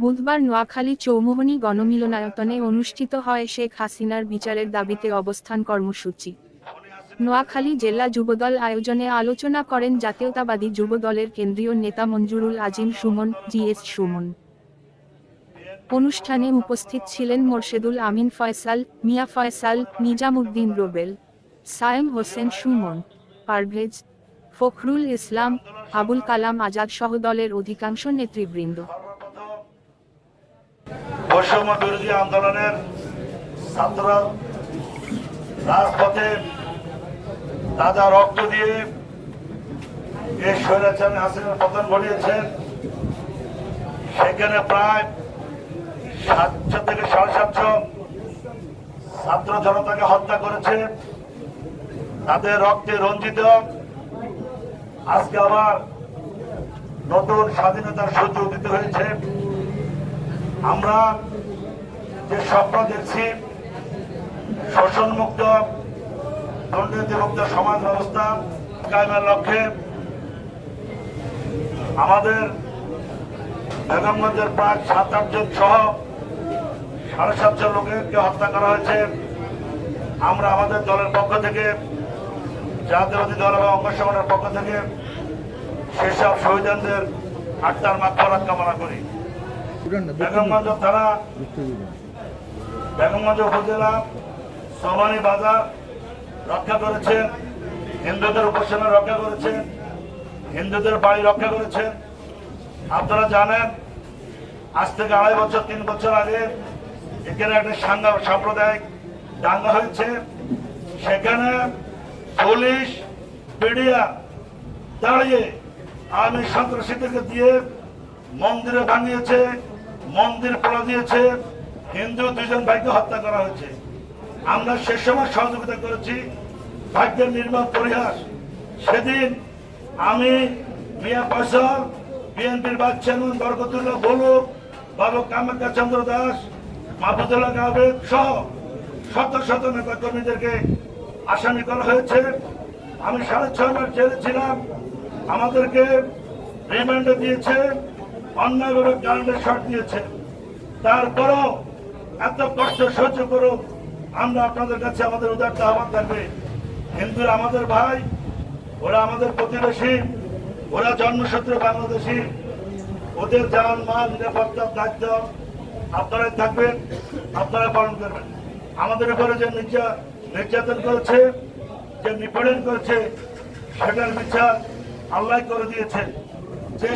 বুধবার নোয়াখালী চৌমুহনী গণমিলনায়তনে অনুষ্ঠিত হয় শেখ হাসিনার বিচারের দাবিতে অবস্থান কর্মসূচি। নোয়াখালী জেলা যুবদল আয়োজনে আলোচনা করেন জাতীয়তাবাদী যুবদলের কেন্দ্রীয় নেতা মঞ্জুরুল আজিম সুমন, জিএস সুমন। অনুষ্ঠানে উপস্থিত ছিলেন মোর্শেদুল আমিন ফয়সাল, মিয়া ফয়সাল, নিজামুদ্দিন রোবেল, সায়েম হোসেন সুমন, পারভেজ ফখরুল ইসলাম, আবুল কালাম আজাদ সহ দলের অধিকাংশ নেতৃবৃন্দ। বৈষম্য বিরোধী আন্দোলনের ছাত্ররা রাজপথে তাজা রক্ত দিয়ে এই স্বৈরাচার হাসিনের পতন ঘটিয়েছেন। সেখানে প্রায় সাতশো থেকে সাড়ে সাতশো ছাত্র জনতাকে হত্যা করেছে। তাদের রক্তে রঞ্জিত। আজকে আবার নতুন স্বাধীনতার সূর্য উদিত হয়েছে। আমরা যে স্বপ্ন দেখছি, শোষণমুক্ত দুর্নীতিমুক্ত সমাজ ব্যবস্থা কায়েমের লক্ষ্যে, আমাদের বেগমগঞ্জের প্রায় সাত আটজন সহ সাড়ে সাতশো লোকেরকে হত্যা করা হয়েছে। আমরা আমাদের দলের পক্ষ থেকে, জাতীয়বাদী দল এবং অঙ্গ পক্ষ থেকে সেসব শহীদদের আত্মার মাত্রা কামনা করি। বেগমগঞ্জ থানা উপজেলা বাজার রক্ষা হিন্দুদের রক্ষা হিন্দুদের বাড়ি রক্ষা করেছেন। আপনারা জানেন, আজ থেকে আড়াই বছর, তিন বছর আগে এখানে একটা সাংঘা সাম্প্রদায়িক দাঙ্গা হয়েছে। সেখানে পুলিশ, মিডিয়া দাঁড়িয়ে আর্মি সন্ত্রাসীদেরকে দিয়ে মন্দিরে ভাঙিয়েছে। মন্দির পড়া দিয়েছে, হিন্দু দুজন ভাইকে হত্যা করা হয়েছে। আমরা সে সময় সহযোগিতা করেছি, ভাগ্যের নির্মম পরিহাস। সেদিন আমি, মিয়া ফসল বিএনপির ভাইস চেয়ারম্যান বরকতুল্লাহ বলু, বাবু কামাখ্যা চন্দ্র দাস, মাহফুজুল্লাহ আবেদ সহ শত শত নেতা কর্মীদেরকে আসামি করা হয়েছে। আমি সাড়ে ছয় মাস জেলে ছিলাম। আমাদেরকে রিমান্ডে দিয়েছে। অন্যায়ভাবে কারেন্টের শর্ট দিয়েছে। তারপরও এত কষ্ট সহ্য করো আমরা আপনাদের কাছে আমাদের উদারতা আহ্বান থাকবে। হিন্দুরা আমাদের ভাই, ওরা আমাদের প্রতিবেশী, ওরা জন্মসূত্রে বাংলাদেশি। ওদের যান, মাল নিরাপত্তার দায়িত্ব আপনারাই থাকবেন, আপনারা পালন করবেন। আমাদের উপরে যে নির্যা, নির্যাতন করেছে, যে নিপীড়ন করেছে, সেটার বিচার আল্লাহ করে দিয়েছে যে